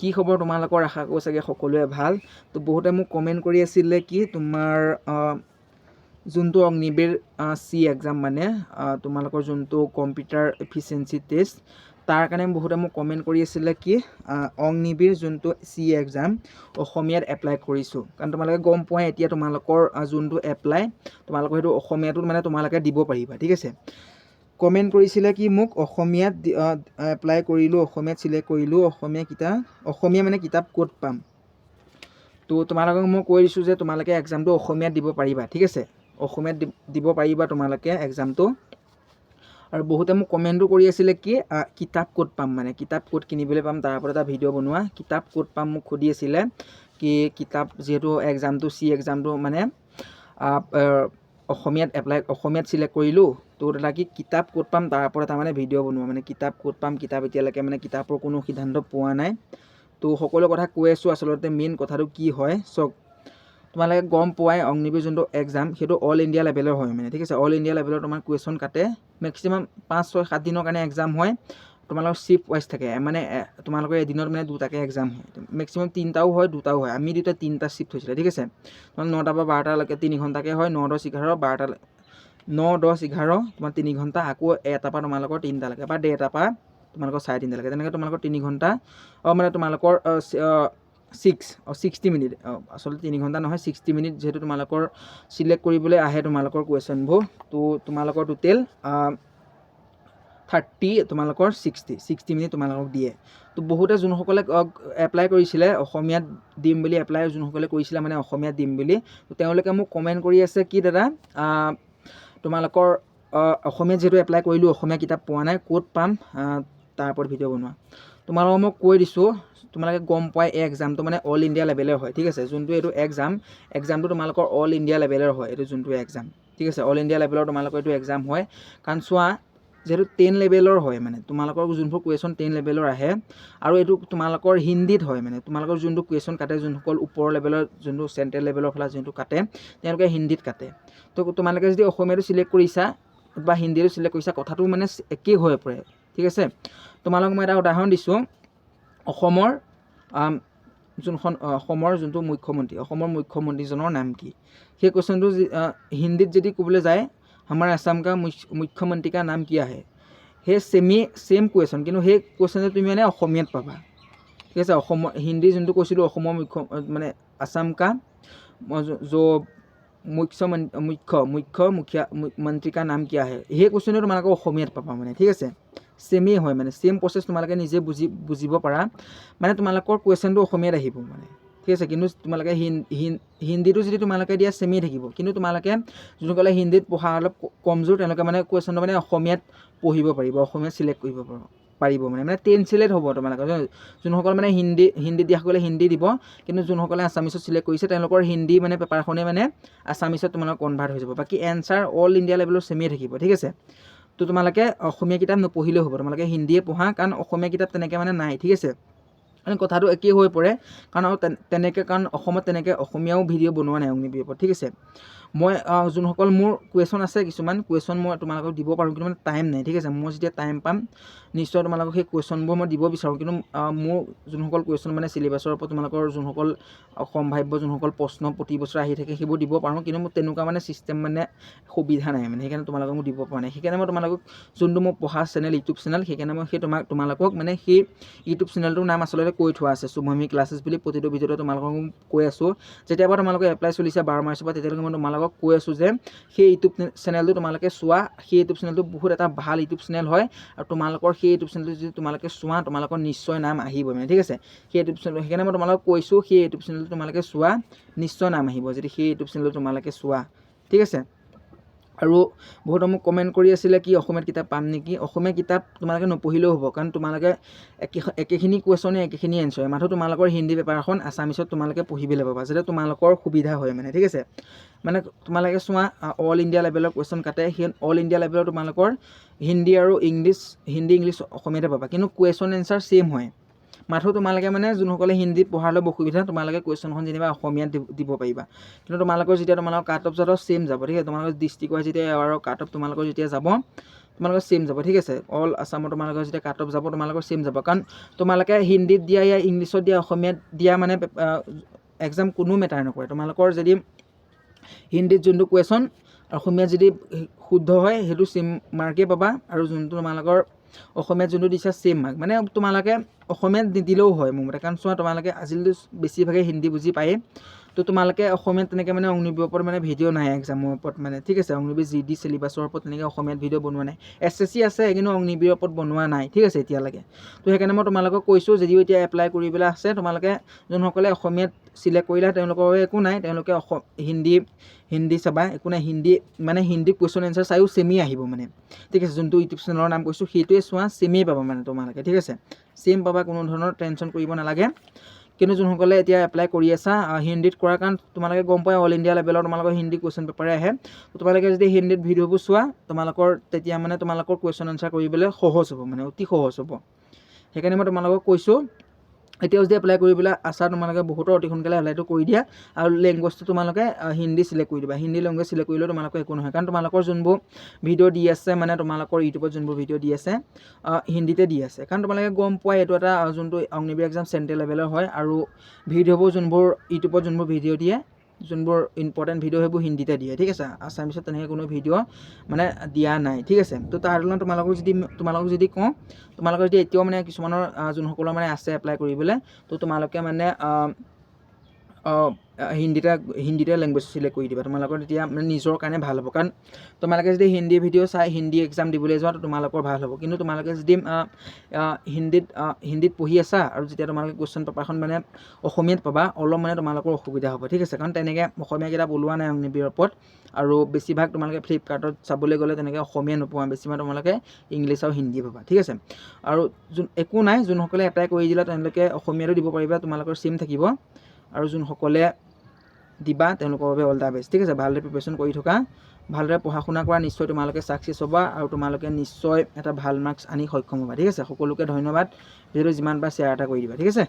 কি খবৰ তোমালোকৰ? আশা কৰোঁ চাগে সকলোৱে ভাল। তো বহুতে মোক কমেণ্ট কৰি আছিলে কি তোমাৰ যোনটো অগ্নিবীৰ চি এক্সাম মানে তোমালোকৰ যোনটো কম্পিউটাৰ এফিচিয়েঞ্চি টেষ্ট তাৰ কাৰণে বহুতে মোক কমেণ্ট কৰি আছিলে কি অগ্নিবীৰ যোনটো চি এক্সাম অসমীয়াত এপ্লাই কৰিছোঁ। কাৰণ তোমালোকে গম পোৱাই এতিয়া তোমালোকৰ যোনটো এপ্লাই তোমালোকৰ সেইটো অসমীয়াটোত মানে তোমালোকে দিব পাৰিবা ঠিক আছে? কমেণ্ট কৰিছিলে কি, মোক অসমীয়াত এপ্লাই কৰিলোঁ, অসমীয়াত চিলেক্ট কৰিলোঁ, অসমীয়া কিতাপ অসমীয়া মানে কিতাপ ক'ত পাম? তো তোমালোকক মই কৈ দিছোঁ যে তোমালোকে এক্সামটো অসমীয়াত দিব পাৰিবা, ঠিক আছে? অসমীয়াত দিব পাৰিবা তোমালোকে এক্সামটো আৰু বহুতে মোক কমেণ্টো কৰি আছিলে কি কিতাপ ক'ত পাম মানে কিতাপ ক'ত কিনিবলৈ পাম, তাৰ ওপৰত এটা ভিডিঅ' বনোৱা, কিতাপ ক'ত পাম মোক সুধি আছিলে, কি কিতাপ যিহেতু এক্সামটো চি এক্সামটো মানে অসমীয়াত এপ্লাই অসমীয়াত চিলেক্ট কৰিলোঁ তো দাদা কি কিতাপ ক'ত পাম তাৰ ওপৰত এটা মানে ভিডিঅ' বনোৱা মানে কিতাপ ক'ত পাম কিতাপ এতিয়ালৈকে মানে কিতাপৰ কোনো সিদ্ধান্ত পোৱা নাই। তো সকলো কথা কৈ আছোঁ আচলতে মেইন কথাটো কি হয় চাওক তোমালোকে গম পোৱাই অগ্নিবীৰ যোনটো এক্সাম সেইটো অল ইণ্ডিয়া লেভেলৰ হয় মানে ঠিক আছে? অল ইণ্ডিয়া লেভেলৰ তোমাৰ কুৱেশ্যন কাটে মেক্সিমাম পাঁচ ছয় সাত দিনৰ কাৰণে এক্সাম হয়। তোমালোকৰ চিফ্ট ৱাইজ থাকে। মানে তোমালোকৰ এদিনত মানে দুটাকৈ এক্সাম হয়। মেক্সিমাম তিনিটাও হয়, দুটাও হয়। আমি দুটা তিনিটা চিফ্ট হৈছিলে, ঠিক আছে? তোমাৰ নটাৰ পৰা বাৰটালৈকে তিনি ঘণ্টাকৈ হয়, ন, দহ, এঘাৰ বাৰটালৈ ন, দহ, এঘাৰ, তোমাৰ তিনি ঘণ্টা, আকৌ এটাৰ পৰা তোমালোকৰ তিনিটালৈকে বা ডেৰটাৰ পৰা তোমালোকৰ চাৰে তিনিটালৈকে তেনেকৈ তোমালোকৰ তিনি ঘণ্টা, অঁ মানে তোমালোকৰ ছিক্স অঁ ছিক্সটি মিনিট আচলতে তিনি ঘণ্টা নহয় ছিক্সটি মিনিট যিহেতু তোমালোকৰ চিলেক্ট কৰিবলৈ আহে তোমালোকৰ কুৱেশ্যনবোৰ তো, তোমালোকৰ টোটেল থাৰ্টি তোমালোকৰ ছিক্সটি ছিক্সটি মিনিট তোমালোকক দিয়ে। তো বহুতে যোনসকলে এপ্লাই কৰিছিলে অসমীয়াত দিম বুলি এপ্লাই যোনসকলে কৰিছিলে মানে অসমীয়াত দিম বুলি তো তেওঁলোকে মোক কমেণ্ট কৰি আছে কি দাদা তোমালোকৰ অসমীয়াত যিহেতু এপ্লাই কৰিলোঁ অসমীয়া কিতাপ পোৱা নাই ক'ত পাম? তাৰ ওপৰত ভিডিঅ' বনোৱা। তোমালোকক মই কৈ দিছোঁ তোমালোকে গম পোৱাই এই এক্সামটো মানে অল ইণ্ডিয়া লেভেলৰ হয় ঠিক আছে? যোনটো এইটো এক্সাম এক্সামটো তোমালোকৰ অল ইণ্ডিয়া লেভেলৰ হয় এইটো যোনটো এক্সাম ঠিক আছে? অল ইণ্ডিয়া লেভেলৰ তোমালোকৰ এইটো এক্সাম হয়। কাৰণ চোৱা যিহেতু টেন লেভেলৰ হয় মানে তোমালোকৰ যোনবোৰ কুৱেশ্যন টেন লেভেলৰ আহে, আৰু এইটো তোমালোকৰ হিন্দীত হয় মানে তোমালোকৰ যোনটো কুৱেশ্যন কাটে, যোনসকল ওপৰৰ লেভেলৰ যোনটো চেণ্ট্ৰেল লেভেলৰ ফালে যোনটো কাটে, তেওঁলোকে হিন্দীত কাটে। তো তোমালোকে যদি অসমীয়াটো চিলেক্ট কৰিছা, বা হিন্দীটো চিলেক্ট কৰিছা, কথাটো মানে একেই হৈ পৰে, ঠিক আছে? তোমালোকক মই এটা উদাহৰণ দিছোঁ। অসমৰ যোনখন অসমৰ যোনটো মুখ্যমন্ত্ৰী, অসমৰ মুখ্যমন্ত্ৰীজনৰ নাম কি? সেই কুৱেশ্যনটো হিন্দীত যদি ক'বলৈ যায় আমাৰ আছাম কা মুখ্য- মুখ্যমন্ত্ৰী কা নাম কি আহে? সেই ছেমি ছেম কুৱেশ্যন কিন্তু সেই কুৱেশ্যনটো তুমি মানে অসমীয়াত পাবা। ঠিক আছে অসমৰ হিন্দী যোনটো কৈছিলোঁ অসমৰ মুখ্য মানে আছাম কা ম- য- য মুখ্য মুখ্য মুখ্য মন্ত্ৰী কা নাম কি আহে? সেই কুৱেশ্যনটো তোমালোকে অসমীয়াত পাবা মানে ঠিক আছে? ছেমেই হয় মানে ছেম প্ৰচেছ তোমালোকে নিজে বুজি বুজিব পাৰা। মানে তোমালোকৰ কুৱেশ্যনটো অসমীয়াত আহিব মানে। ঠিক আছে? কিন্তু তোমালোকে হিন- হিন- হিন্দীটো যদি তোমালোকে দিয়া ছেমেই থাকিব, কিন্তু তোমালোকে যোনসকলে হিন্দীত পঢ়া অলপ কমজোৰ তেওঁলোকে মানে কুৱেশ্যনটো মানে অসমীয়াত পঢ়িব পাৰিব, অসমীয়াত চিলেক্ট কৰিব পাৰিব পাৰিব মানে মানে টেন ট্ৰেঞ্চলেট হ'ব তোমালোকৰ যোন- যোনসকল মানে হিন্দী হিন্দী দিয়াসকলে হিন্দী দিব, কিন্তু যোনসকলে আছামিছত চিলেক্ট কৰিছে, তেওঁলোকৰ হিন্দী মানে পেপাৰখনেই মানে আছামিছত তোমালোকৰ কনভাৰ্ট হৈ যাব। বাকী এনচাৰ অল ইণ্ডিয়া লেভেলৰ ছেমেই থাকিব, ঠিক আছে? তো তোমালোকে অসমীয়া কিতাপ নপঢ়িলেও হ'ব, তোমালোকে হিন্দীয়ে পঢ়া, কাৰণ অসমীয়া কিতাপ তেনেকৈ মানে নাই, ঠিক আছে? কথাটো একেই হৈ পৰে। কাৰণ তেনেকৈ, কাৰণ অসমত তেনেকৈ অসমীয়াও ভিডিঅ' বনোৱা নাই অগ্নিবীৰ ওপৰত ঠিক আছে? মই যোনসকল মোৰ কুৱেশ্যন আছে, কিছুমান কুৱেশ্যন মই তোমালোকক দিব পাৰোঁ, কিন্তু মানে টাইম নাই, ঠিক আছে? মই যেতিয়া টাইম পাম, নিশ্চয় তোমালোকক সেই কুৱেশ্যনবোৰ মই দিব বিচাৰোঁ। কিন্তু মোৰ যোনসকল কুৱেশ্যন মানে চিলেবাছৰ ওপৰত তোমালোকৰ যোনসকল সম্ভাৱ্য, যোনসকল প্ৰশ্ন প্ৰতি বছৰ আহি থাকে, সেইবোৰ দিব পাৰোঁ। কিন্তু মোৰ তেনেকুৱা মানে ছিষ্টেম মানে সুবিধা নাই মানে সেইকাৰণে তোমালোকক মই দিব পৰা নাই। সেইকাৰণে মই তোমালোকক যোনটো মোৰ পঢ়া চেনেল ইউটিউব চেনেল সেইকাৰণে মই সেই তোমাক, তোমালোকক মানে সেই ইউটিউব চেনেলটোৰ নাম আচলতে কৈ থোৱা আছে। শুভমী ক্লাছেছ বুলি প্ৰতিটো ভিডিঅ'তে তোমালোকক কৈ আছোঁ। যেতিয়াৰ পৰা তোমালোকে এপ্লাই চলিছে, বাৰ মাৰ্চৰ পৰা তেতিয়ালৈকে মই তোমালোকক কৈ আছোঁ যে, সেই ইউটিউব চেনেলটো তোমালোকে চোৱা। সেই ইউটিউব চেনেলটো বহুত এটা ভালো ইউটিউব চেনেল হয়। আৰু তোমালোকৰ সেই ইউটিউব চেনেলটো যদি তোমালোকে চোৱা, তোমালোকৰ নিশ্চয় নাম আহিব মানে ঠিক আছে? সেই ইউটিউব চেনেল সেইকাৰণে মই তোমালোকক কৈছোঁ, সেই ইউটিউব চেনেলটো তোমালোকে চোৱা, নিশ্চয় নাম আহিব। যদি সেই ইউটিউব চেনেলটো তোমালোকে চোৱা, ঠিক আছে? আৰু বহুতে মোক কমেণ্ট কৰি আছিলে কি অসমীয়াত কিতাপ পাম নেকি? অসমীয়া কিতাপ তোমালোকে নপঢ়িলেও হ'ব, কাৰণ তোমালোকে একে একেখিনি কুৱেশ্যনে একেখিনি এনচাৰ মাথো তোমালোকৰ হিন্দী পেপাৰখন আছামিছত তোমালোকে পঢ়িবলৈ পাবা যাতে তোমালোকৰ সুবিধা হয় মানে ঠিক আছে? মানে তোমালোকে চোৱা অল ইণ্ডিয়া লেভেলৰ কুৱেশ্যন কাটে, সেই অল ইণ্ডিয়া লেভেলৰ তোমালোকৰ হিন্দী আৰু ইংলিছ হিন্দী ইংলিছ অসমীয়াতে পাবা, কিন্তু কুৱেশ্যন এনচাৰ ছেইম হয়। মাথো তোমালোকে মানে যোনসকলে হিন্দীত পঢ়াৰ অলপ অসুবিধা তোমালোকে কুৱেশ্যনখন যেনিবা অসমীয়াত দিব পাৰিবা। কিন্তু তোমালোকৰ যেতিয়া তোমালোকৰ কাট অফ যাব ছেইম যাব ঠিক আছে? তোমালোকৰ ডিষ্ট্ৰিক্ট ৱাইজ যেতিয়া আৰু কাট অফ তোমালোকৰ যেতিয়া যাব তোমালোকৰ ছেইম যাব ঠিক আছে? অল আছামৰ তোমালোকৰ যেতিয়া কাট অফ যাব তোমালোকৰ ছেইম যাব। কাৰণ তোমালোকে হিন্দীত দিয়া ইয়াৰ ইংলিছত দিয়া অসমীয়াত দিয়া মানে এক্সাম কোনো মেটাৰ নকৰে। তোমালোকৰ যদি হিন্দীত যোনটো কুৱেশ্যন অসমীয়াত যদি শুদ্ধ হয় সেইটো ছেইম মাৰ্কেই পাবা। আৰু যোনটো তোমালোকৰ অসমীয়াত যোনটো দিছা ছেইম মাৰ্ক মানে তোমালোকে অসমীয়াত নিদিলেও হয় মোৰ মতে। কাৰণ চোৱা তোমালোকে আজিলৈকে বেছিভাগে হিন্দী বুজি পায়েই। তো তোমালোকে অসমীয়াত তেনেকৈ মানে অগ্নিবীৰৰ ওপৰত মানে ভিডিঅ' নাই এক্সামৰ ওপৰত মানে ঠিক আছে? অগ্নিবীৰ জি ডি চিলেবাছৰ ওপৰত তেনেকৈ অসমীয়াত ভিডিঅ' বনোৱা নাই। এছ এছ চি আছে, কিন্তু অগ্নিবীৰৰ ওপৰত বনোৱা নাই, ঠিক আছে? এতিয়ালৈকে। তো সেইকাৰণে মই তোমালোকক কৈছোঁ, যদিও এতিয়া এপ্লাই কৰিবলৈ আছে, তোমালোকে যোনসকলে অসমীয়াত চিলেক্ট কৰিলা, তেওঁলোকৰ বাবে একো নাই। তেওঁলোকে অসম হিন্দী হিন্দী চাবা, একো নাই। হিন্দী মানে হিন্দী কুৱেশ্যন এনচাৰ চায়ো ছেমেই আহিব মানে। ঠিক আছে? যোনটো ইউটিউব চেনেলৰ নাম কৈছোঁ, সেইটোৱে চোৱা ছেমেই পাবা মানে তোমালোকে, ঠিক আছে? ছেম পাবা, কোনো ধৰণৰ টেনশ্যন কৰিব নালাগে। কিন্তু যোনসকলে এতিয়া এপ্লাই কৰি আছা হিন্দীত কৰাৰ কাৰণ তোমালোকে গম পোৱা অল ইণ্ডিয়া লেভেলৰ তোমালোকৰ হিন্দী কুৱেশ্যন পেপাৰে আহে। তোমালোকে যদি হিন্দীত ভিডিঅ'বোৰ চোৱা, তোমালোকৰ তেতিয়া মানে তোমালোকৰ কুৱেশ্যন এনচাৰ কৰিবলৈ সহজ হ'ব মানে অতি সহজ হ'ব। সেইকাৰণে মই তোমালোকক কৈছোঁ এতিয়াও যদি এপ্লাই কৰি পেলাই আছা তোমালোকে বহুতৰ অতি সোনকালে এপ্লাইটো কৰি দিয়া আৰু লেংগুৱেজটো তোমালোকে হিন্দী চিলেক্ট কৰি দিবা। হিন্দী লেংগুৱেজ চিলেক্ট কৰিলেও তোমালোকৰ একো নহয়। কাৰণ তোমালোকৰ যোনবোৰ ভিডিঅ' দি আছে মানে তোমালোকৰ ইউটিউবত যোনবোৰ ভিডিঅ' দি আছে হিন্দীতে দি আছে। কাৰণ তোমালোকে গম পোৱা এইটো এটা যোনটো অগ্নিবীৰ এক্সাম চেণ্ট্ৰেল লেভেলৰ হয় আৰু ভিডিঅ'বোৰ যোনবোৰ ইউটিউবত যোনবোৰ ভিডিঅ' দিয়ে যোনবোৰ ইম্পৰ্টেণ্ট ভিডিঅ' সেইবোৰ হিন্দীতে দিয়ে, ঠিক আছে? আছামিছত তেনেকৈ কোনো ভিডিঅ' মানে দিয়া নাই, ঠিক আছে? তো তাৰ তুলনাত তোমালোকক যদি তোমালোকক যদি কওঁ তোমালোকৰ যদি এতিয়াও মানে কিছুমানৰ যোনসকলৰ মানে আছে এপ্লাই কৰিবলৈ, তো তোমালোকে মানে হিন্দীতে হিন্দীতে লেংগুৱেজ চিলেক্ট কৰি দিবা। তোমালোকৰ তেতিয়া মানে নিজৰ কাৰণে ভাল হ'ব। কাৰণ তোমালোকে যদি হিন্দী ভিডিঅ' চাই হিন্দী এক্সাম দিবলৈ যোৱা তোমালোকৰ ভাল হ'ব। কিন্তু তোমালোকে যদি হিন্দীত হিন্দীত পঢ়ি আছা আৰু যেতিয়া তোমালোকে কুৱেশ্যন পেপাৰখন মানে অসমীয়াত পাবা অলপ মানে তোমালোকৰ অসুবিধা হ'ব। ঠিক আছে? কাৰণ তেনেকৈ অসমীয়া কিতাপ ওলোৱা নাই অগ্নিবীৰৰ ওপৰত। আৰু বেছিভাগ তোমালোকে ফ্লিপকাৰ্টত চাবলৈ গ'লে তেনেকৈ অসমীয়া নোপোৱা। বেছিভাগ তোমালোকে ইংলিছ আৰু হিন্দী পাবা। ঠিক আছে? আৰু যোন একো নাই। যোনসকলে এপ্লাই কৰি দিলা তেওঁলোকে অসমীয়াতো দিব পাৰিবা। তোমালোকৰ চিম থাকিব। আৰু যোনসকলে দিবা তেওঁলোকৰ বাবে অল দ্য বেষ্ট ঠিক আছে ভালদৰে প্ৰিপেৰেশ্যন কৰি থকা ভালদৰে পঢ়া শুনা কৰা নিশ্চয় তোমালোকে ছাকচেছ হ'বা আৰু তোমালোকে নিশ্চয় এটা ভাল মাৰ্কছ আনি সক্ষম হ'বা। ঠিক আছে সকলোকে ধন্যবাদ। ভিডিঅ'টো যিমান পাৰা শ্বেয়াৰ এটা কৰি দিবা। ঠিক আছে?